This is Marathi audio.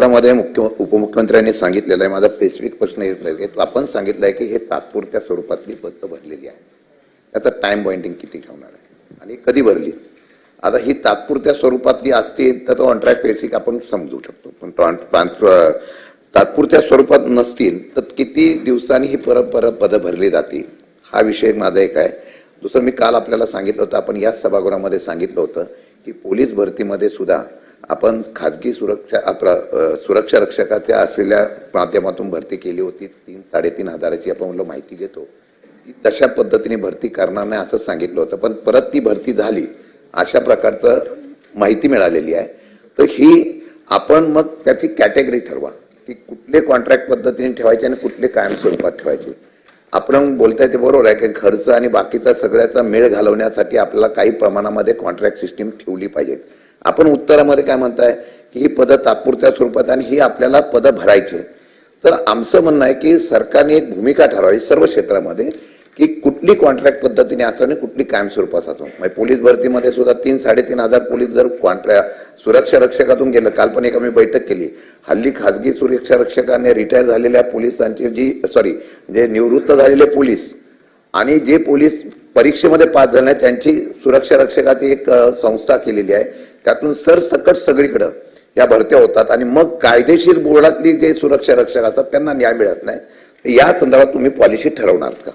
उत्तरामध्ये मुख्य उपमुख्यमंत्र्यांनी सांगितलेलं आहे. माझा स्पेसिफिक प्रश्न येत आहे तो आपण सांगितलं आहे की हे तात्पुरत्या स्वरूपातली पत्र भरलेली आहे. त्याचा टाइम बाइंडिंग किती ठेवणार आहे? आणि कधी भरली? आता ही तात्पुरत्या स्वरूपातली असतील तर तो ऑनट्रॅक बेसिक आपण समजू शकतो. पण तात्पुरत्या स्वरूपात नसतील तर किती दिवसांनी ही परत परत पदं भरली जातील? हा विषय माझा एक आहे. दुसरं मी काल आपल्याला सांगितलं होतं आपण याच सभागृहामध्ये सांगितलं होतं की पोलीस भरतीमध्ये सुद्धा आपण खाजगी सुरक्षा आपला सुरक्षा रक्षकाच्या असलेल्या माध्यमातून भरती केली होती. तीन साडेतीन हजाराची आपण म्हणलं माहिती घेतो. तशा पद्धतीने भरती करणार नाही असं सांगितलं होतं. पण परत ती भरती झाली. अशा प्रकारचं माहिती मिळालेली आहे. तर ही आपण मग त्याची कॅटेगरी ठरवा. की कुठले कॉन्ट्रॅक्ट पद्धतीने ठेवायचे आणि कुठले कायम स्वरूपात ठेवायचे. आपण बोलताय ते बरोबर आहे की खर्च आणि बाकीचा सगळ्याचा मेळ घालवण्यासाठी आपल्याला काही प्रमाणामध्ये कॉन्ट्रॅक्ट सिस्टीम ठेवली पाहिजे आपण उत्तरामध्ये काय म्हणताय की ही पदं तात्पुरत्या स्वरूपात आणि ही आपल्याला पदं भरायची आहेत. तर आमचं म्हणणं आहे की सरकारने एक भूमिका ठरवावी सर्व क्षेत्रामध्ये की कुठली कॉन्ट्रॅक्ट पद्धतीने असो आणि कुठली कायम स्वरूपात म्हणजे पोलीस भरतीमध्ये सुद्धा तीन साडेतीन हजार पोलीस जर कॉन्ट्रॅक्ट सुरक्षा रक्षकातून गेलं. काल पण एक आम्ही बैठक केली. हल्ली खाजगी सुरक्षा रक्षकाने रिटायर झालेल्या पोलिसांची जी सॉरी जे निवृत्त झालेले पोलीस आणि जे पोलीस परीक्षेमध्ये पास झाले त्यांची सुरक्षा रक्षकाची एक संस्था केलेली आहे. त्यातून सरसकट सगळीकडं या भरत्या होतात आणि मग कायदेशीर बोर्डातली जे सुरक्षा रक्षक असतात त्यांना न्याय मिळत नाही. या संदर्भात तुम्ही पॉलिसी ठरवणार का?